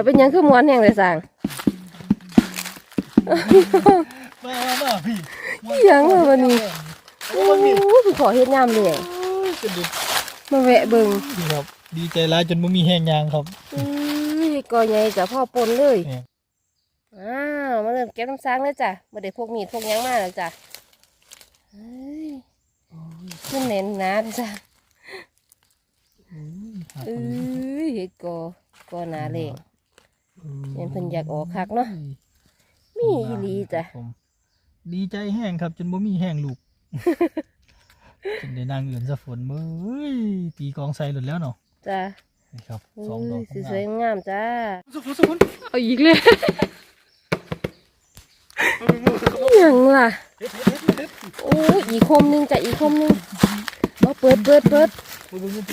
จะเป็นหยังคือม้วนแห่งเลยสั่งมามามาพี่อีหยังวะวันนี้โอ้โอ้ยพี่ยขอเฮ็ดยามเลยกระดุกมาแวะเบิ่งนี่ครับ ดีใจร้ายจนไม่มีแห้งยางครับอุ้ยกอใหญ่จ้ะพ่อปนเลยเนี่ยอ้าวมาเริ่มเก็บน้ำซางเลยจ้ะมาได้พวกมีดพวกหยังมาแล้วจ้ะเฮ้ยขึ้นเน้นหนาเลยจ้ะเอ้ยเฮ็ดกอกอหนาเลย เห็นเพิ่นอยากออกคักเนาะมีอีหลีจ้ะผมดีใจแห้งครับจนบ่มีแห้งลูกจนได้นางเอื่นสะฝนเมื่อยตีกองใส่หลุดแล้วเนาะจ้ะนี่ครับเอ้สองดอกยสวยๆงามจ้าสะฝนสะฝนเอาอีกเลยหยังล่ะเฮ็ดเฮ็ดเฮ็ดเฮ็ดโอ้ยอีกคมหนึงจ้ะอีกคมหนึงเอาเปิดเปิดเปิดเบิ่งเบิ่งเบิ่ง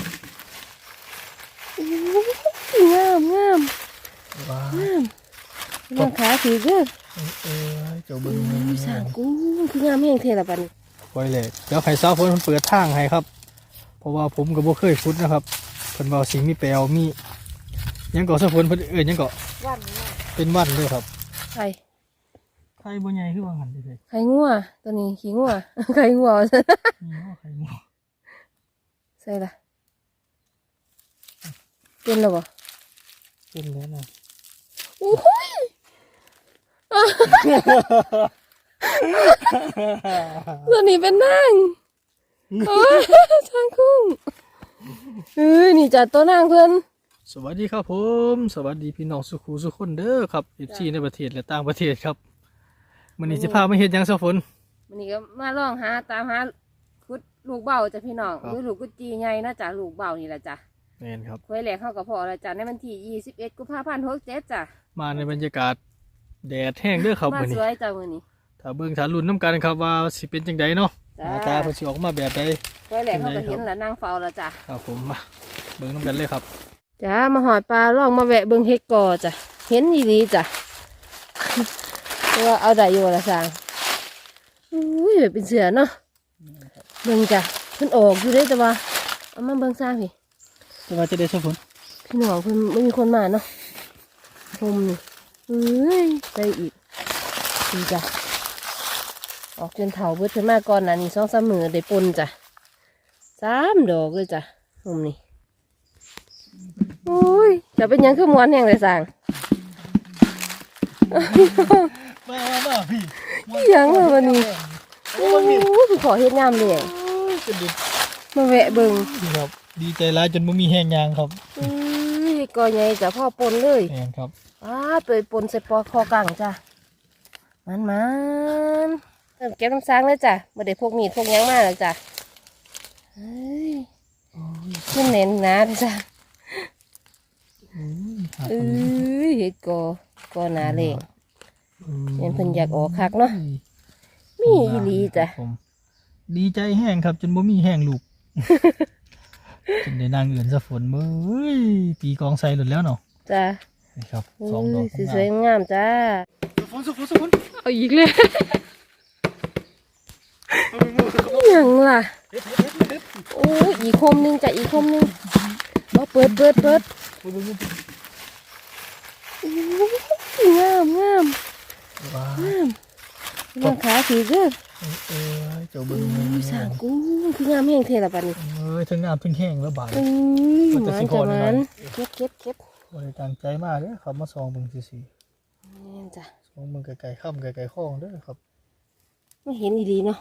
โอ้ยงามงาม ว้าวงามงามขาถือเด้อเอ้ยเอ้ยเจ้าเบิ่งโอ้ยสร้างกูคืองามแห้งเทละบัดนี้ไว้เลยเดี๋ยวไข่ซาวฝนมันเปิดทางให้ครับ เพราะว่าผมก็บ่เคยฟุดนะครับเพิ่นว่าสิงมีแปลวมีหยังเกาะสะฝนเพิ่นเอิ้นหยังเกาะวันนี้เป็นวันเลยครับไข่ไข่บ่ใหญ่คือว่าหั่นเด้อไข่งัวตัวนี้ขี้งัวไข่งัวนี่ว่าไข่งูใส่ละเป็นแล้วบ่เป็นแล้วนะ โอ้ยตัวนี้เป็นนางโอ้ยช้างคุ้งเอ้ยนี่จัดตัวนางเพิ่นสวัสดีครับผม สวัสดีพี่น้องสุขูสุขคนเด้อครับ FC ในประเทศและต่างประเทศครับมื้อนี้สิพามาเฮ็ดหยังซะฝนวันนี้ก็มาลองหาตามหาคุดลูกเบาจ้ะพี่น้องครับหรือลูกกุจีใหญ่นะจ๊ะลูกเบานี่แหละจ้ะ แม่นครับ ควยแหลกเข้ากับพ่อแล้วจ้ะในวันที่21กุมภาพันธ์67จ้ะมาในบรรยากาศแดดแห้งเด้อครับมามื้อนี้สวยจ้ะมื้อนี้ถ้าเบิ่งถ้าลุ้นน้ำกันครับว่าสิเป็นจังไดเนาะหจ้าน้าตาเพิ่นสิออกมาแบบใดควยแหลกเข้าก็เป็นไงครับเห็นแล้วนางเฝ้าแล้วจ้ะครับผมมาเบิ่งน้ำกันเลยครับ จ้ามาหอดปลาลองมาแวะเบิ่งเฮ็ดกอจ้ะเห็นอีหลีจ้ะว่าเอาได้อยู่ละสางอุ้ยแบบเป็นเสือเนาะเบิ่งจ้ะเพิ่นออกอยู่เด้แต่ว่าเอามาเบิ่งซางพี่ จะว่าจะได้ซะฝนพี่น้องเพิ่นไม่มีคนมาเนาะผมนี่เอ้ยได้อีกดีจ้ะออกจนเถาเบิดขึ้นมาก่อนนะนี่สองสามมือได้ปนจ้ะสามดอกเลยจ้ะผมนี่โอ้ยจะเป็นหยังคือม้วนแห่งเลยสางมามามาพี่อีหยังวะวันนี้โอ้โอ้ยพี่ยขอเฮ็ดงามเลยกระดุกมาแวะเบิ่งนี่ครับ ดีใจร้ายจนบ่มีแห้งยางครับอุ้ยกอใหญ่จ้ะพ่อปนเลยแม่นครับอ้าเปยปนใส่ปอคอกังจ้ะมันมันเริ่มเก็บน้ำซางเลยจ้ะมาได้พวกมีดพวกหยังมาแล้วจ้ะเฮ้ยขึ้นเน้นหนาเลยจ้ะอืมครับเอ้ยเฮ็ดกอกอหนาเลยเห็นเพิ่นอยากออกคักเนาะมีอีหลีจ้ะผมดีใจแห้งครับ จนบ่มีแห้งลูก จนได้นางเอื่นสะฝนเมื่อยตีกองใส่หลุดแล้วเนาะจ้ะนี่ครับเอ้สองดอกยสวยๆงามจ้าสะฝนสะฝนสะฝนเอาอีกเลยหยังล่ะเฮ็ดเฮ็ดเฮ็ดเฮ็ดโอ้ยอีกคมหนึงจ้ะอีกคมหนึงเอาเปิดเปิดเปิดเบิ่งเบิ่งเบิ่งโอ้ยงามงามว้าวงามงามขาถือเด้อ เอ้ยเจ้าเบิ่งโอ้ยสร้างกูคืองามแห้งเทละบัดนี้เอ้ยทั้งน้ำทั้งแห้งแล้วบาดอุ้ยมันหจะวาสินพอจะหแน่วานอนเก็บเก็บเก็บบ่ได้ตั้งใจมากเด้อครับมาส่องเบิ่งซื่อนี่นจ้ะๆส่องเบิ่งไกลๆค่ำไกลๆคลองเด้อครับไม่เห็นดีๆเนาะ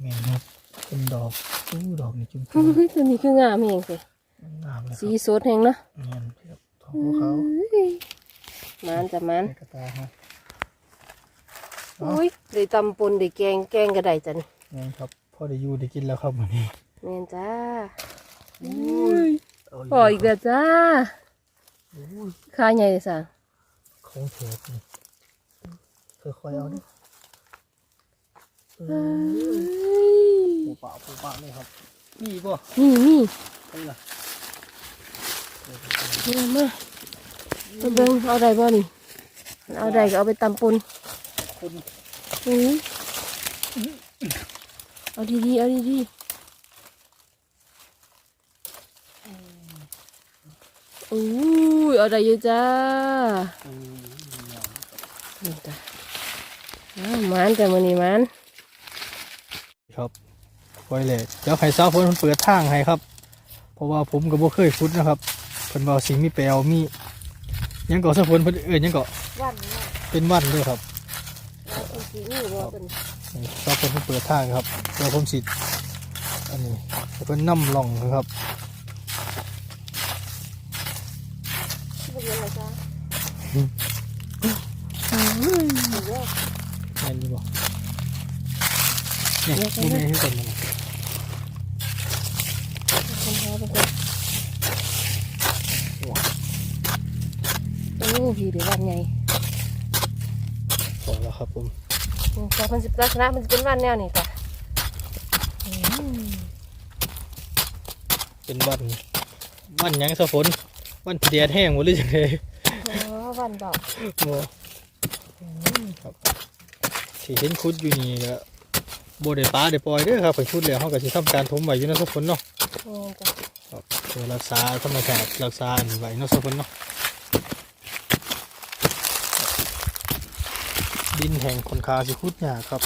แม่นครับเป็นดอกอู้ดอกนี่จุ่มโอ้ยตัวนี้คืองามแห้งเทๆงามเลยคสีรับสดแห้งเนาะแม่นครับทองขาวเอ้ยมันจะมันในกระตาฮะ อุ้ยได้ตำปนได้แกงแกงก็ได้จ้ะนี่แม่นครับพอได้อยู่ได้กินแล้วครับวันนี้แม่นจ้าอุ้ยพออีกแล้วจ้าอุ้ยขาใหญ่เลยสั่งของเถอะนี่ค่อยๆเอาดิเอเอ้อยปูปะปูปะเลยครับนี่ป่ะนี่นี่ไปล่ะมามามาเบิ่งเอาได้บ่นี่ เอาได้ก็เอาไปตำปน คนอือเอาดีๆเอาดีๆอู้ยเอาได้อยู่จ้านี่จ้ะอ้าวหมันแต่มันนี่หมันครับไว้เลยเดี๋ยวไข่สาวฝนเพิ่นเปิดทางให้ครับ เพราะว่าผมก็บ่เคยขุดนะครับเพิ่นว่าสิมีแปลวมีหยังก็สาวฝนเพิ่นเอิ้นหยังก็วันนี้เป็นวันเด้วยครับ นสีนี่ว่าเป็นนี่สาวฝนเพิ่นเปิดทางครับเดี๋ยวผมสิอันนี้เพิ่นนำล่องครับที่เป็นอะไรจ้าอืมอืมเยอะแม่นอยู่บ่เนี่ยนี่นี่นมันคนเขาเป็นคนโอ้พี่เดี๋ยววันไงพอแล้วครับผม แต่มันสิบลักษณะมันจะเป็นวันแนวนี่จ้ะอืมเป็นวันวันหยังสาวฝนวันที่แดดแห้งหมดเลยจังได๋อ๋อวันดอกโอ้ครับที่เห็นคุดอยู่นี่ก็บ่ได้ปลาได้ปล่อยเด้อครับไปคุดแล้วเฮาก็สิทำการถมไว้อยู่เนาะสาวฝนเนาะนี่จ้ะ ครับเพื่อรักษาธรรมชาติรักษาอันไว้เนาะสาวฝนเนาะ ดินแห่งคนคาสิคุดยากครับ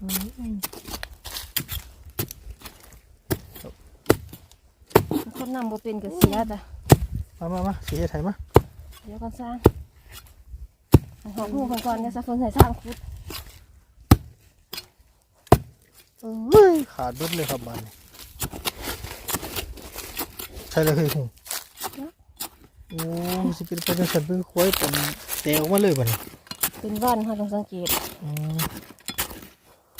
อืมคนนำบ่เป็นก็เสียจ้ะมามามาสิเฮ็ดให้มาเดี๋ยวก่อนสร้างหอมหูก่อนก่อนเนี่ยสักคนใส่สร้างคุดเอ้ยขาดเบิดเลยครับบ้านนี้ใช่เลยเฮ้ยหูโอ้สิเป็นไปจังซั่นเพิ่งควายเป็นแตกออกมาเลยบัดนี้ เป็นวันค่ะต้องสังเกตอืม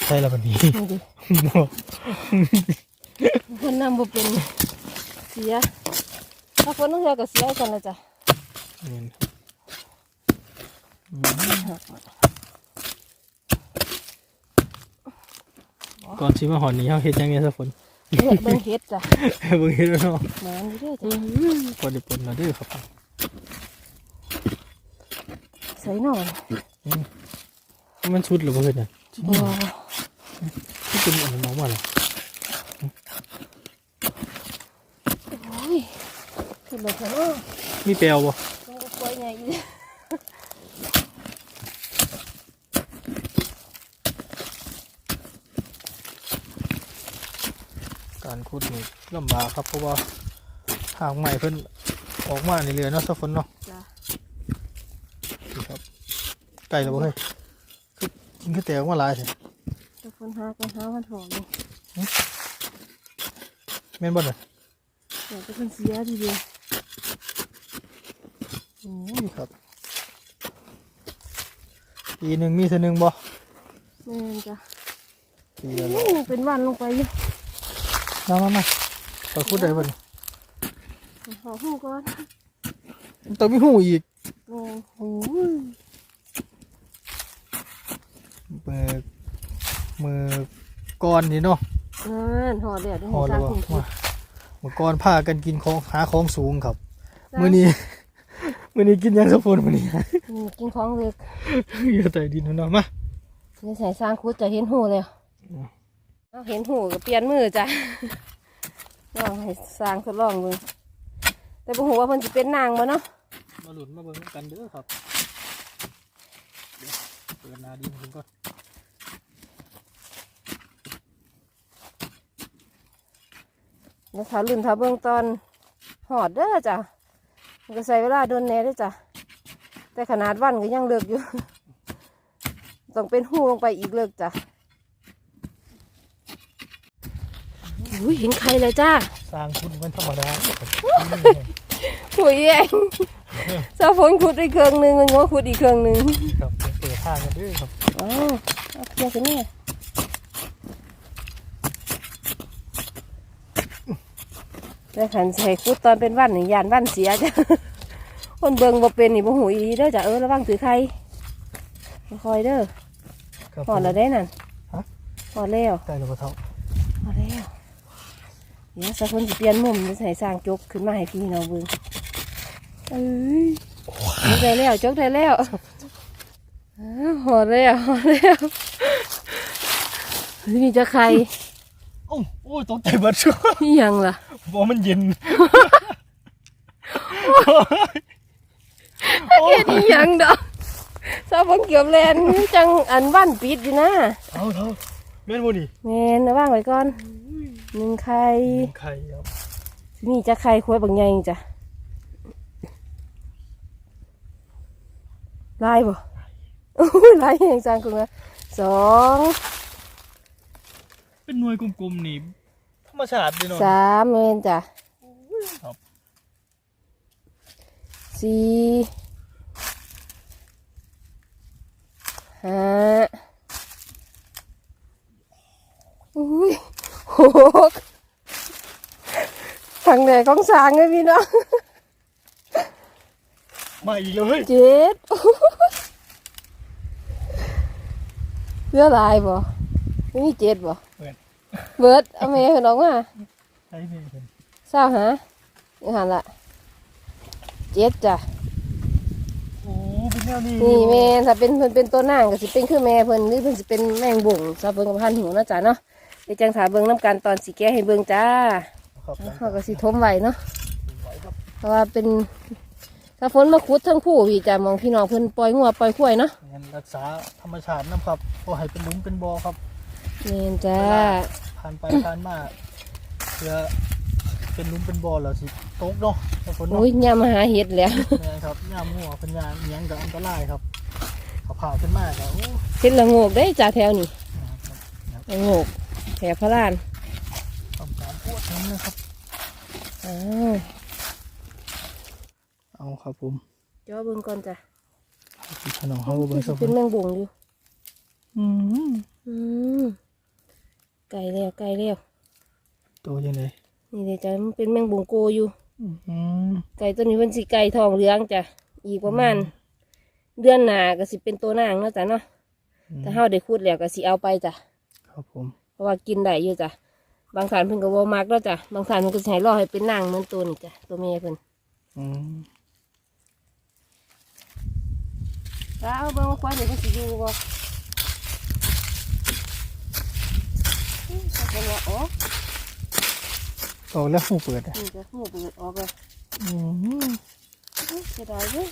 ใช่แล้วบัดนี้ นี่ดิบ่คนนำบ่เป็นเสียถ้าฝนต้องเจอกับเสียกันเลยจ้ะแม่นก่อนสิมาหอนนี้เฮาเฮ็ดจังไงซะฝนเห็ดเบิ่งเห็ดจ้ะเบิ่งเฮ็ดแล้วเนาะแหมนอยู่เด้อจ้ะพอได้ปนแล้วเด้อครับ ใส่หน่อย มันชุดหรือบ่เฮ็ดน่ะบ่ที่เป็นอันนั้นออกมาแล้วโอ้ยคือแบบนั้นโอ้ยมีแปลวบ่ต้องก็ปล่อยไงอีกการขุดนี่ลำบากครับเพราะว่าหางใหม่เพิ่นออกมาในเรือเนาะซะฝนเนาะ จ้ะ นี่ครับไก่แล้วบ่เฮ้ยคือกินคือแตกออกมาหลายแท้แต่ฝนหากันหามันหอมนี่แม่นบ่น่ะเดี๋ยวจะเป็นเสียทีเดียวโอ้ยครับปีหนึงมีเทื่อหนึงบ่แม่นจ้ะปีละโอ้เป็นวันลงไปอยู่มามามาไปขุดได้บ่นี่หอหูก่อนมันต้องมีหูอีก แม่นโอ้ย เบิกมือก่อนนี่เนาะนั่นหอเดียวได้พอให้สแล้ร้าวงอะคุณมาเมื่อก่อนพากันกินของหาของสูงครับมื้อนี้มื้อนี้กินหยังสะพนมื้อนี้นี่กินของเล็กอยู่ใต้ดินนู่นเนาะมานี่ใส่สร้างคุดจะเห็นหูเลยอืมเอาเห็นหูก็เปลี่ยนมือจ้ะลองให้สร้างทดลองดูแต่บ่ฮู้ว่าเพิ่นสิเป็นนางบ่เนาะมาหลุนมาเบิ่งกันเด้อครับเดี๋ยวเปิดหน้าดินขึ้นก่อนแล้วถ้าลื่นถ้าเบิ่งตอนหอดเด้อจ้ะมันก็ใส่เวลาโดนแหน่เด้อจ้ะแต่ขนาดวันก็ยังเลิกอยู่ ต้องเป็นหูลงไปอีกเลิกจ้ะอุ้ยเห็นใครเลยจ้าสร้างคุณมันธรรมดาครับหุยเองเจ้าฝนขุดอีกเครื่องหนึงมันก็ขุดอีกเครื่องหนึงครับ เปิดทางกันเด้อครับอ๋อเอาเคลียร์กันเนี่ยแล้วขันใส่คุดตอนเป็นวันนี่ยานวันเสียจ้ะคนเบิงบ่เป็นนี่บ่หูอีเด้อจ้ะเออระวังถือใครคอยเด้อครับหอดแล้วได้นั่นฮะหอดแล้วได้แล้วบ่เท่าหอดแล้วเดี๋ยวสักคนสิเปลี่ยนมุมจะใส่สร้างจกขึ้นมาให้พี่น้องเบิ่งเอ้ยจกได้แล้วจกได้แล้วอ้าว หอดแล้วหอดแล้วเฮ้ยนี่จะใครโอ้โอ้ยตกใจเบิดชัวนี่ยังล่ะบ่มันเย็นโอ้เฮ็ดอีหยังดอกซาบังเกียบแลนจังอันบ้านปิดอยู่นะเอาเถอะแม่นบ่นี่แม่นเอาว่างไว้ก่อนหนึ่งไข่ไข่ครับนี่จะไข่ควายบางใหญ่จ้ะลายบ่ อู้ยลายแห่งจางคุณว่าสองเป็นหน่วยกลมๆนี่ธรรมชาติดีเนาะสามเมนจ้ะครับสี่ห้าอุ้ยหกทางแดกของสางเลยพี่น้องมาอีกเลยเจ็ด เรือลายบ่ไม่มีเจ็ดบ่เบิด เบิดเอาแม่เพิ่นออกมาใช่นี่เพิ่นเศร้าหาอยู่หันละเจ็ดจ้ะ โอ้เป็นแนวนี้นี่แม่ถ้าเป็นเพิ่นเป็นตัวนางก็สิเป็นคือแม่เพิ่นหรือเพิ่นสิเป็นแมงบ่งซะเบิ่งกับพันหูเนาะจ้ะเนาะเดี๋ยวจังถาเบิ่งน้ำกันตอนสิแก้ให้เบิ่งจ้าครับเฮาก็สิทมไว้เนาะเพราะว่าเป็น ถ้าฝนมาขุดทั้งผู้พี่จ้ะมองพี่น้องเพิ่นปล่อยงัวปล่อยควายเนาะงั้นรักษาธรรมชาตินะครับบ่ให้เป็นหลุมเป็นบ่อครับแม่นจ้าผ่านไปผ่านมาเพื่อเป็นหลุมเป็นบ่อแล้วสิตกเนาะถ้าฝนเนาะโอ้ยยามมาหาเห็ดแล้วแม่นครับย่ามหัวเป็นยามอิหยังกับอันตรายครับเขาผ่าขึ้นมาก็โอ้เห็ดละโงกได้จ้าแถวนี้ครับละโงกแถวพระลานต้องการปวดทั้งนะครับอ้าว เอาครับผมจ่อเบิ่งก่อนจ้ะขนมเขาเบิ่งสักเป็นแมงบ่งอยู่อืมอืมไก่แล้วไก่แล้วตัวยังไงนี่เดี๋ยวจะมันเป็นแมงบ่งโกอยู่อืมไก่ตัวนี้เป็นสีไก่ทองเหลืองจ้ะอีกประมาณ เดือนหน้าก็สิเป็นตัวนางเนาะจ้ะเนาะถ้าเฮาได้คูดแล้วก็สิเอาไปจ้ะครับผมเพราะว่ากินได้อยู่จ้ะบางฐานเพิ่นก็บ่มักแล้วจ้ะบางฐานเพิ่นก็สิให้รอให้เป็นนางเหมือนตัวนี่จ้ะตัวเมียเพิ่นอืม ถ้าเอาเบิ่งว่าควายเดี๋ยวมันสิอยู่บ่อืมถ้าเป็นว่าอ๋อเอาแล้วหูเปิดอะนี่ก็หูเปิดออกเลยอืมอุ๊ยเสียดายเว้ย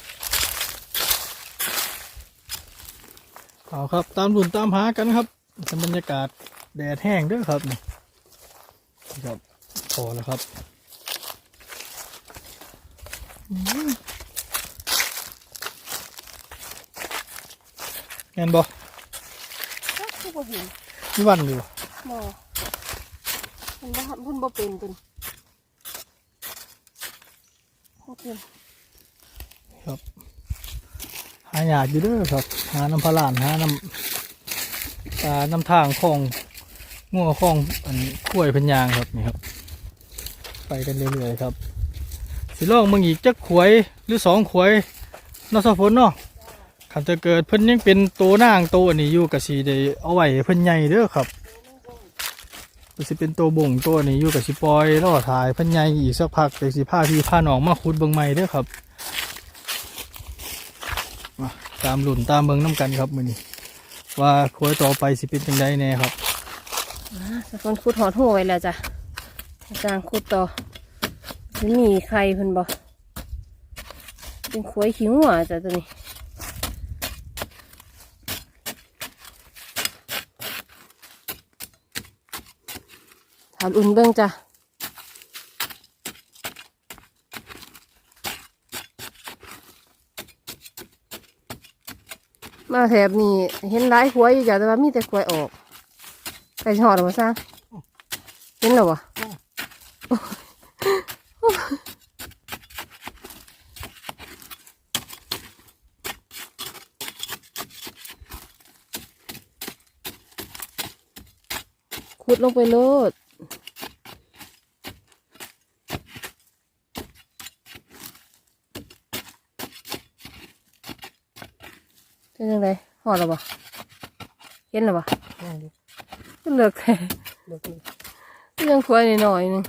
เอาครับตามรุ่นตามหากันครับเป็นบรรยากาศแดดแห้งเด้วยครับนี่ครับพอแล้วครับ อืมแม่นบ่ก็คือบ่เห็นมีวันอยู่บ่บ่มันบ่เพิ่นบ่เป็นเพิ่นบ่เป็นครับ หาหยาดอยู่เด้อครับ หาน้ำพะลานหาน้ำตาน้ำทางคลองงัวคลองอันข้วยเพันยางครับนี่ครับ ไปกันเรื่อยๆครับ สิลองมึงอีกจักขวยหรือสองขวยเนอสะฝนเนาะ คันจะเกิดเพิ่นยังเป็นโตวนางโตอันนี้อยู่กับสีได้เอาไว้เพิ่นใหญ่เด้อครับก็สิเป็นโตวบ่งโตอันนี้อยู่กับสิปล่อยรอถ่ายเพิ่นใหญ่อีกสักพักแต่สิพาพี่พาหนองมาขุดเบิงใหม่เด้อครับมาตามหลุ่นตามเบิงน้ำกันครับมือนี้ว่าควยต่อไปสิเป็นจังไดแน่ครับสักคนขุดหอดหัวไว้แล้วจ้ะกลางขุดต่อมันมีใครเพิ่นบ่เป็นขวยขี้หัวจ้ะตัวนี้ามอุ่นเบิ่งจ้ะมาแถบนี้เห็นหลายขวยอยู่จ้ะแต่ว่ามีแต่ขวยออกไก่ชอดหรือมาซะเห็นหรอวะขุดลงไปโลดเป็น ยังไงหอดหรอวะเห็นหรอวะเลือกแค่เรื่องควายหน่อยๆหนึง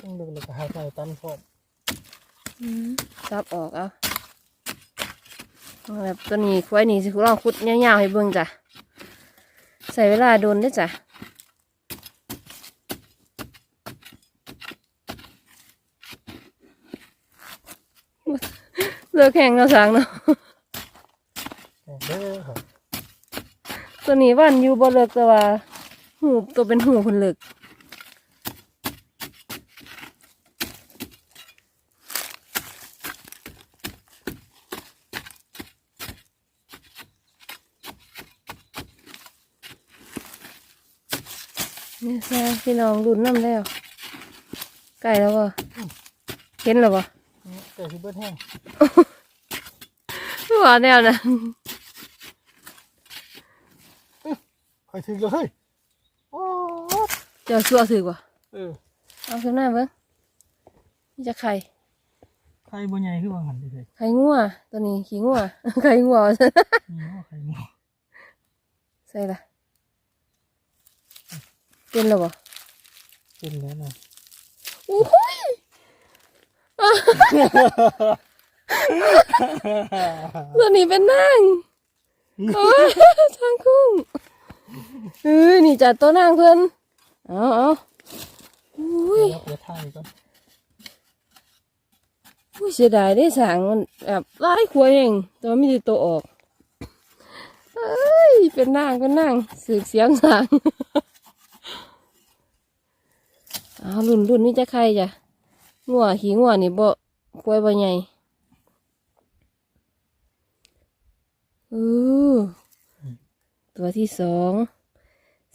ต้องดึงเลยก็หาใส่ตันพร้อมซับออกเอาเอาแบบตัวนี้ควายนี่สิคุณลองขุดยาวๆให้เบิ่งจ้ะใส่เวลาโดนเด้วยจ้ะ เลิกแข่งเราะสางเนาะตัวนี้วันอยู่บ่เลิกแต่ว่าหูตัวเป็นหูคนเลิกนี่แซ่พี่น้องรุ่นน้ำแล้วไก่แล้วบ่เห็นแล้วบ่ กิดที่เบิดแห้งว่าแนวนะคอยถึงเลยเฮ้ยโอ้เจ้าสัวถือกว่าเออเอาขึ้นหน้าเบิ้งนี่จะไข่ใครบ่ใหญ่คือว่าหันเลยไข่งัวตัวนี้ขี้งัวไข่งัวมีว่าใครบ่ใส่ละเป็นแล้วบ่เป็นแล้วนะโอ้ย ตัวนี้เป็นนางโอ้ยทางคุ้งเอ้ยนี่จัดตัวนางเพิ่นเอาเอาอุ้ยเดี๋ยวถ่ายก่อนอุ้ยเสียดายได้สางมันแบบไล่ขวเองแต่ว่าไม่ได้ตัวออกเอ้ยเป็นนางเป็นนางสืบเสียงสางเอารุ่นรุ่นนี่จะใครจ้ะ งัวขี้งัวนี่บ่ควยบ่ใหญ่อือตัวที่สอง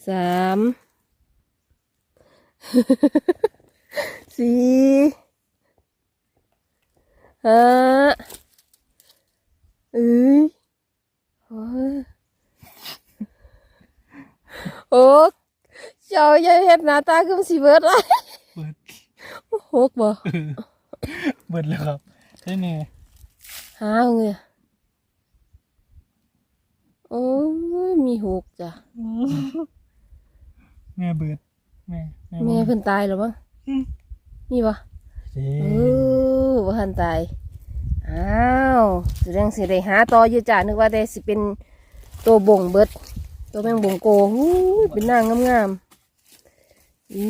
สามสี่ห้าเอ้ยโอ้ยโอ้เจ้าอย่เฮ็ดหน้าตาคือมันสิเบิดเลย หกบ่เบิดแล้วครับใช่แน่หาเงยโอ้ยมีหกจ้ะแม่เบิดแม่แม่แม่เพิ่นตายแล้วมั้งมีบ่เจ๊เออบ่ทันตายอ้าวแสดงสิได้หาต่ออยู่จ้ะนึกว่าได้สิเป็นตัวบ่งเบิด ตัวแมงบ่งโกหูยเป็นนางงามๆอี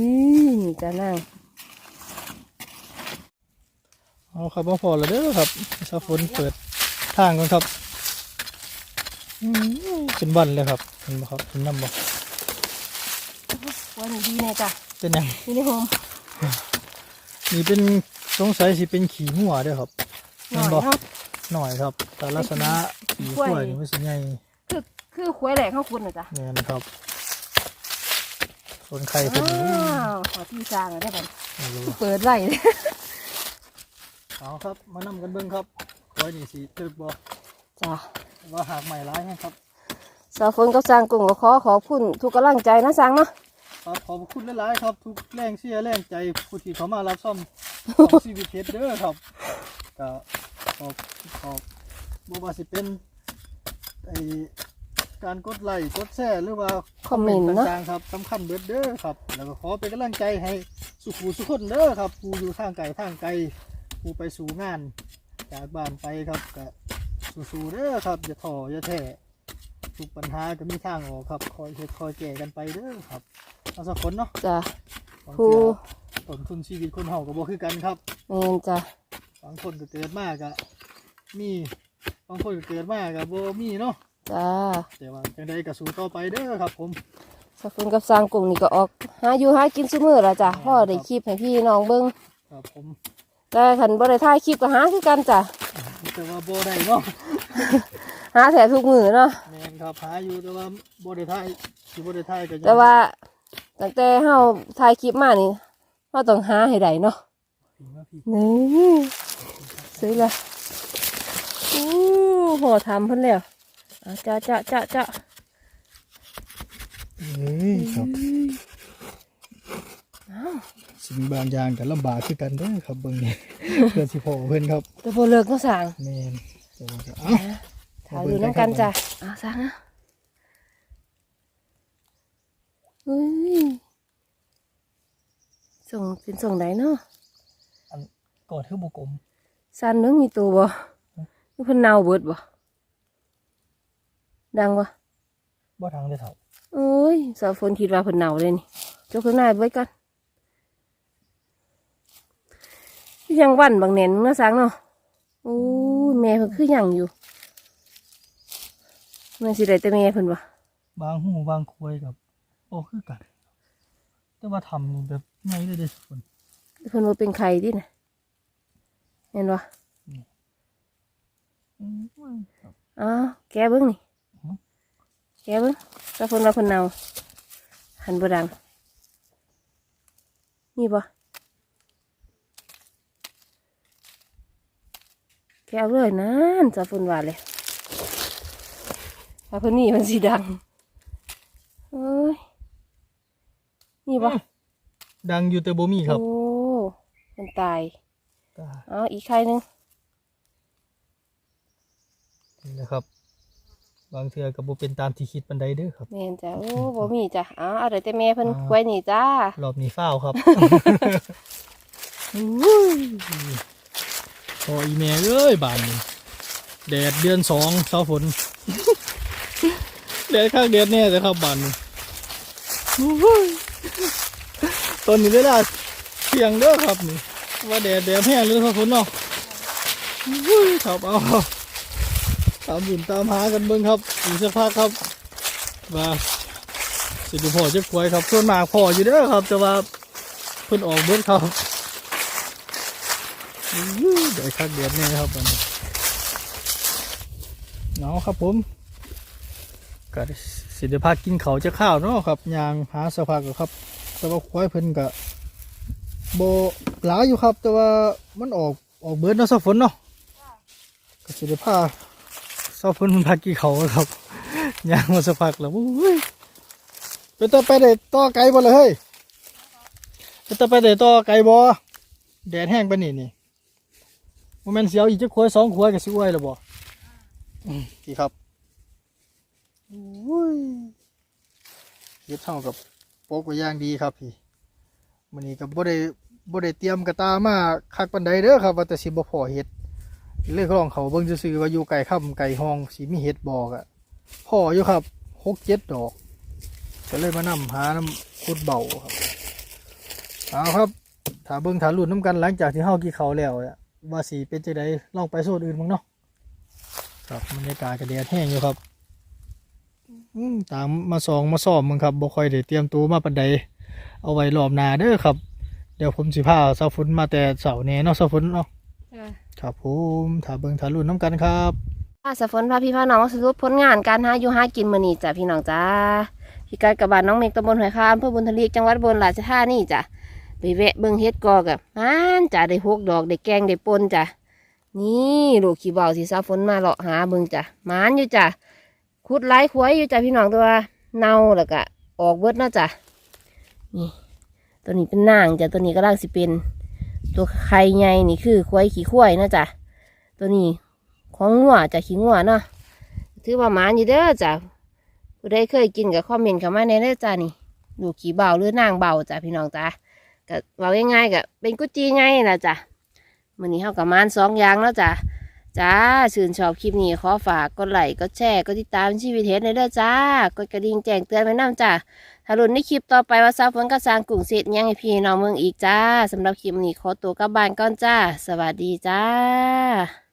นี่จ้ะนาง เอาครับบ่พอแล้วเด้อครับสาฝนเปิดทางก่อนครับอืมเป็นวันเลยครับเห็นบ่ครับเห็นน้ำบ่วันนี้ดีแน่จ้ะเป็นหยังอยู่ในโฮมนี่เป็นสงสัยสิเป็นขี่หัวเด้อครับหน่อยบ่เนาะหน่อยครับ แต่ลักษณะขี่กล้วยข้วยนี่มันสิใหญ่คือคือขวยแหลกเข้าคุณน่ะจ้ะแม่นครับส่วนไข่เพิ่นอ้านี่วขอที่สร้างอะได้บัดไม่รู้เปิดไว้ เลยเอาครับมานำกันเบิ่งครับข้อยนี่สิถึกบ่จ้ะว่าหากใหม่ร้ายแฮงครับสาวฝนกับสร้างกุ้งก็ขอขอบคุณทุกกำลังใจนะสร้างเนาะครับขอบคุณหลายๆครับ ทุกแรงเชียร์แรงใจผู้ที่เขามารับชมของชีวิตเพชรเด้อครับก็ขอบขอบบ่ว่าสิเป็นไอการกดไลค์กดแชร์หรือว่าคอมเมนต์เนาะต่างๆครับสำคัญเบิดเด้อครับ แล้วก็ขอเป็นกำลังใจให้สุขูสุขคนเด้อครับผู้อยู่ทางไกลทางไกล ผู้ไปสู่งาน จากบ้านไปครับก็สู้ๆเด้อครับอย่าท้ออย่าแท้ทุกปัญหาก็มีทางออกครับ คอยเฮ็ดคอยแก้กันไปเด้อครับเอาสักคนเนาะจ้ะบางผู้เทื่อต้นทุนชีวิตคนเฮาก็บ่คือกันครับ แม่นจ้ะบางคนก็เกิดมาก็มีบางคนก็เกิดมาก็บ่มีเนาะจ้าแต่ว่าจังใดก็สู้ต่อไปเด้อครับ ผมสาวฝนกับสร้างกุ้งนี่ก็ออกหาอยู่หากินซุมื้อละจ้ะพ่อได้คลิปให้พี่น้องเบิ่งครับผม แต่คันบ่ได้ถ่ายคลิปก็หาคือกันจ้ะแต่ว่าบ่ได้เนาะหาแถทุกมื้อเนาะแม่นครับหาอยู่แต่ว่าบ่ได้ถ่ายสิบ่ได้ถ่ายก็ยังแต่ว่าตั้งแต่เฮาถ่ายคลิปมานี่เฮาต้องหาให้ได้เนาะพี่ว่าพี่นี่ซื้อละอู้ห่อทำเพิ่นแล้วอะจ้าจ้าจ้าจ้าเอ้ยครับ สิ่งบางอย่างก็ลำบากคือกันเด้อครับเบิ่งนี่ เพื่อสิพอเพิ่นครับแต่บ่เลิกก็สั่งแม่นแต่ว่าก็เอ้าถ่ายอยู่น้ำกันจ้ะอะสั่งนะเฮ้ยส่งเป็นส่งไหนเนาะกอดคือบ่กลมสันเนึงมีตัวบ่นี่เพิ่นเน่าเบิดบ่ดังบ่ บ่ทางได้เท่าเอ้ยสาวฝนคิดว่าเพิ่นเน่าเลยนี่จกข้างหน้าไว้กัน ยังวันบางแหนนเนาะสังเนาะโอ้ยแม่เพิ่นคือหยังอยู่มันสิได้แต่แม่เพิ่นบ่บางหูบางควยกับโอ้คือกัน แต่ว่าทำนี่แบบไงเลยเด้อคนเพิ่นว่าเป็นไข่ดิน่ะเห็นบ่อืมครับอ้าวแกเบิ่งนี่หือแกเบิ่งถ้าเพิ่นว่าเพิ่นเนาหันบ่ดังนี่บ่ แกเอาเลยนั่นจะเพิ่นว่าเลยถ้าเพิ่นนี่มันสิดังเอ้ยนี่บ่ดังอยู่แต่บ่มีครับ โอ้มันตายตาเอาอีกไข่หนึงนี่แหละครับ บางเทื่อก็บ่เป็นตามที่คิดปานใดเด้อครับแม่นจ้ะโอ้บ่มีจ้ะเอาเอาได้แต่แม่เพิ่นอ่าไว้นี่จ้ารอบนี้ฟ้าวครับ พออีเมลเอ้ยบานนี้แดดเดือนสองเสาฝนแดดข้างแดดแน่เลยครับบานตอนนี้เวลาเที่ยงเด้อครับนี่ว่าแดดแดดแห้งเลยเสาฝนเนาะครับเอาตามบุญตามหากันเบิ่งครับอีกสักพักครับว่าสิดูพ่อเจ็บป่วยครับส่วนมากพ่ออยู่เด้อครับ แต่ว่าเพิ่นออกเบิดครับ อื้อเดี๋ยวคักเดือนนี่ครับวันนี้เนาะครับผมก็สิเดพากินเขาจะข้าวเนาะครับยางหาสภาพกครับ แต่ว่าควายเพิ่นกะโบหลายอยู่ครับ แต่ว่ามันออกออกเบิร์ดเนาะสัฝนเนาะก็สิเดพาสัฝนมันพากินเขาวครับยางมาสภาพแล้วโอ้ยเป็นต่อไปได้ต่อไกลบ่เลยเฮ้ยเป็นต่อไปได้ต่อไกลบ่แดดแห้งปานนี้นี่ มันแม่นเสียวอีกจะขวดสองขวดกับสิอ้วยแล้วบ่อืมพี่ครับอุ้ยเฮ็ดเท่ากับโป๊กไว้อย่างดีครับพี่มื้อนี้ก็บ่ได้บ่ได้เตรียมกระตามาคักปานใดเด้อครับว่าแต่สิบ่พอเฮ็ดเลยลองเขาเบิ่งซื่อๆว่าอยู่ไก่ค่ำไก่ห้องสิมีเฮ็ดบ่ก็พออยู่ครับ6 7ดอกก็เลยมานำหาน้ำขุดเบาครับเอาครับถ้าเบิ่งถ้าลุ้นน้ำกันหลังจากที่เฮากินข้าวแล้วอะ ว่าสีเป็นจังไดลองไปโซนอื่นบ้างเนาะครับบรรยากาศก็แดดแห้งอยู่ครับอืมตามมาสองมาซ้อมมึงครับบ่ค่อยได้เตรียมตัวมาปานใดเอาไว้รอบหน้าเด้อครับ เดี๋ยวผมสิพาเสาฝนมาแต่เสาร์แหน่เนาะเสาฝนเนาะครับผมถ้าเบิ่งถ้าลุ้นน้ำกันครับป้าสะฝนพาพี่พาน้องมาสรุปผลงานการหาอยู่หากินมื้อนี้จ้ะพี่น้องจ้าพี่กายกับบ้านน้องเมกตำบลหอยคามอำเพื่อบุญทลีกจังหวัดอุบนราชธานีจ้ะ ไปแวะเบิ่งเฮ็ดกอกับมันจ้ะได้หกดอกได้แกงได้ปนจ้ะนี่ลูกขี้เบาสิสาฝนมาเลาะหาเบิ่งจ้ะหมานอยู่จ้ะขุดหลายขวยอยู่จ้ะพี่น้องตัวเน่าแล้วก็ออกเบิดนาะจ้ะนี่ตัวนี้เป็นนางจ้ะตัวนี้ก็ร่างสิเป็น ตัวไข่ใหญ่นี่คือควายขี้ควายนะจ้ะตัวนี้ของงัวจ้ะขี้งัวเนาะถือว่าหมานอยู่เด้อจ้ะผู้ใดเคยกินกับคอมเมนต์เข้ามาในเด้อจ้ะนี่ดูขี้เบาหรือนางเบาจ้ะพี่น้องจ้ะ ก็เว่าง่ายๆก็เป็นกุจีไงล่ะจ้ะมื้อนี้เฮากับมานสองอย่างแล้วจ้ะจ้าชื่นชอบคลิปนี้ขอฝากกดไลค์กดแชร์กดติดตามชีวิตเฮ็ดในเด้อจ้ากดกระดิ่งแจ้งเตือนไว้นํจ้ะถ้าหลุดในคลิปต่อไปว่าสาวฝนก็สร้างกลุ่มเสร็จยังให้พี่น้องเมืองอีกจ้าสำหรับคลิปนี้ขอตัวกลับบ้านก่อนจ้า สวัสดีจ้า